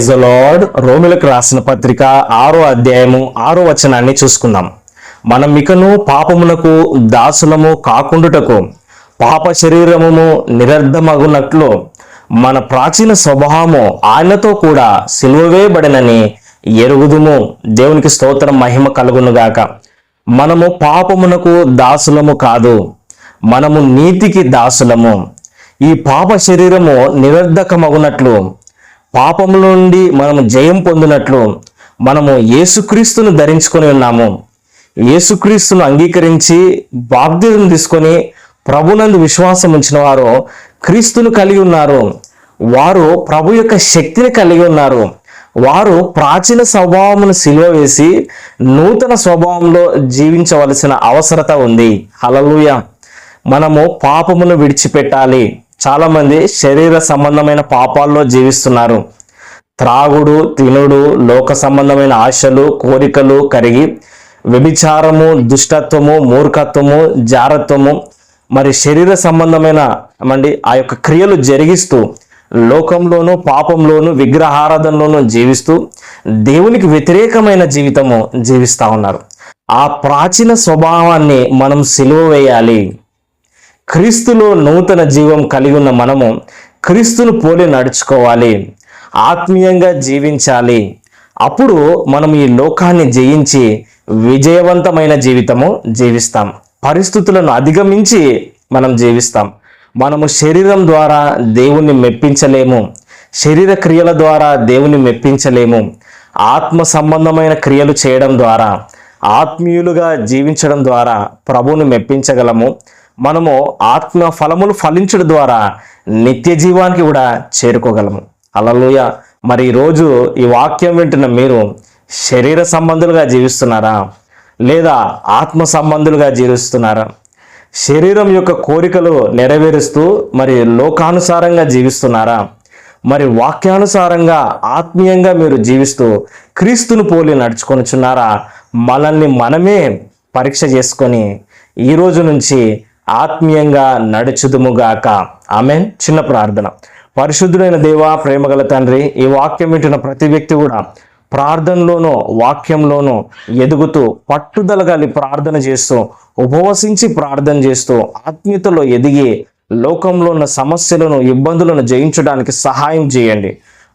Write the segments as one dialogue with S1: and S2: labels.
S1: Praise the lord రోమిలకు రాసిన పత్రిక ఆరో అధ్యాయము ఆరో వచనాన్ని చూసుకుందాం. మనం ఇకను పాపమునకు దాసులము కాకుండుటకు పాప శరీరము నిరర్ధమగునట్లు మన ప్రాచీన స్వభావము ఆయనతో కూడా సిలువవేయబడినని ఎరుగుదుము. దేవునికి స్తోత్రం మహిమ కలుగునుగాక మనము పాపమునకు దాసులము కాదు మనము నీతికి దాసులము. ఈ పాప శరీరము నిరర్ధకమగునట్లు పాపముల నుండి మనము జయం పొందినట్లు మనము యేసుక్రీస్తును ధరించుకొని ఉన్నాము. యేసుక్రీస్తును అంగీకరించి బాప్తిజం తీసుకొని ప్రభునందు విశ్వాసం ఉంచిన వారు క్రీస్తును కలిగి ఉన్నారు. వారు ప్రభు యొక్క శక్తిని కలిగి ఉన్నారు. వారు ప్రాచీన స్వభావమును సిలువ వేసి నూతన స్వభావంలో జీవించవలసిన అవసరత ఉంది. హలలుయ మనము పాపమును విడిచిపెట్టాలి. చాలామంది శరీర సంబంధమైన పాపాల్లో జీవిస్తున్నారు. త్రాగుడు తినుడు లోక సంబంధమైన ఆశలు కోరికలు కరిగి వ్యభిచారము దుష్టత్వము మూర్ఖత్వము జారత్వము మరి శరీర సంబంధమైన మండి ఆ యొక్క క్రియలు జరిగిస్తూ లోకంలోను పాపంలోను విగ్రహారాధనలోను జీవిస్తూ దేవునికి వ్యతిరేకమైన జీవితము జీవిస్తూ ఉన్నారు. ఆ ప్రాచీన స్వభావాన్ని మనం సిలువ వేయాలి. క్రీస్తులో నూతన జీవం కలిగి ఉన్న మనము క్రీస్తును పోలి నడుచుకోవాలి ఆత్మీయంగా జీవించాలి. అప్పుడు మనం ఈ లోకాన్ని జయించి విజయవంతమైన జీవితము జీవిస్తాం. పరిస్థితులను అధిగమించి మనం జీవిస్తాం. మనము శరీరం ద్వారా దేవుణ్ణి మెప్పించలేము. శరీర క్రియల ద్వారా దేవుని మెప్పించలేము. ఆత్మ సంబంధమైన క్రియలు చేయడం ద్వారా ఆత్మీయులుగా జీవించడం ద్వారా ప్రభువుని మెప్పించగలము. మనము ఆత్మ ఫలములు ఫలించడం ద్వారా నిత్య జీవానికి కూడా చేరుకోగలము. అలలుయ మరి ఈరోజు ఈ వాక్యం వింటున్న మీరు శరీర సంబంధులుగా జీవిస్తున్నారా? లేదా ఆత్మ సంబంధులుగా జీవిస్తున్నారా? శరీరం యొక్క కోరికలు నెరవేరుస్తూ మరి లోకానుసారంగా జీవిస్తున్నారా? మరి వాక్యానుసారంగా ఆత్మీయంగా మీరు జీవిస్తూ క్రీస్తును పోలి నడుచుకొనిచున్నారా? మనల్ని మనమే పరీక్ష చేసుకొని ఈ రోజు నుంచి ఆత్మీయంగా నడుచుదుముగాక ఆమెన్. చిన్న ప్రార్థన. పరిశుద్ధుడైన దేవ ప్రేమగల తండ్రి ఈ వాక్యం వింటున్న ప్రతి వ్యక్తి కూడా ప్రార్థనలోనూ వాక్యంలోనూ ఎదుగుతూ పట్టుదల కలిగి ప్రార్థన చేస్తూ ఉపవసించి ప్రార్థన చేస్తూ ఆత్మీయతలో ఎదిగి లోకంలో ఉన్న సమస్యలను ఇబ్బందులను జయించడానికి సహాయం చేయండి.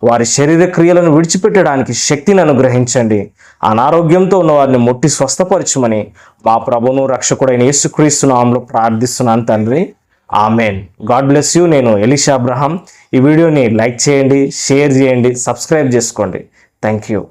S1: వారి శరీర క్రియలను విడిచిపెట్టడానికి శక్తిని అనుగ్రహించండి. అనారోగ్యంతో ఉన్న వారిని ముట్టి స్వస్థపరచమని మా ప్రభును రక్షకుడైన యేసుక్రీస్తు నామంలో ప్రార్థిస్తున్నాను తండ్రి. ఆమెన్. God bless you. నేను ఎలిషా అబ్రహాం. ఈ వీడియోని లైక్ చేయండి షేర్ చేయండి సబ్స్క్రైబ్ చేసుకోండి. Thank you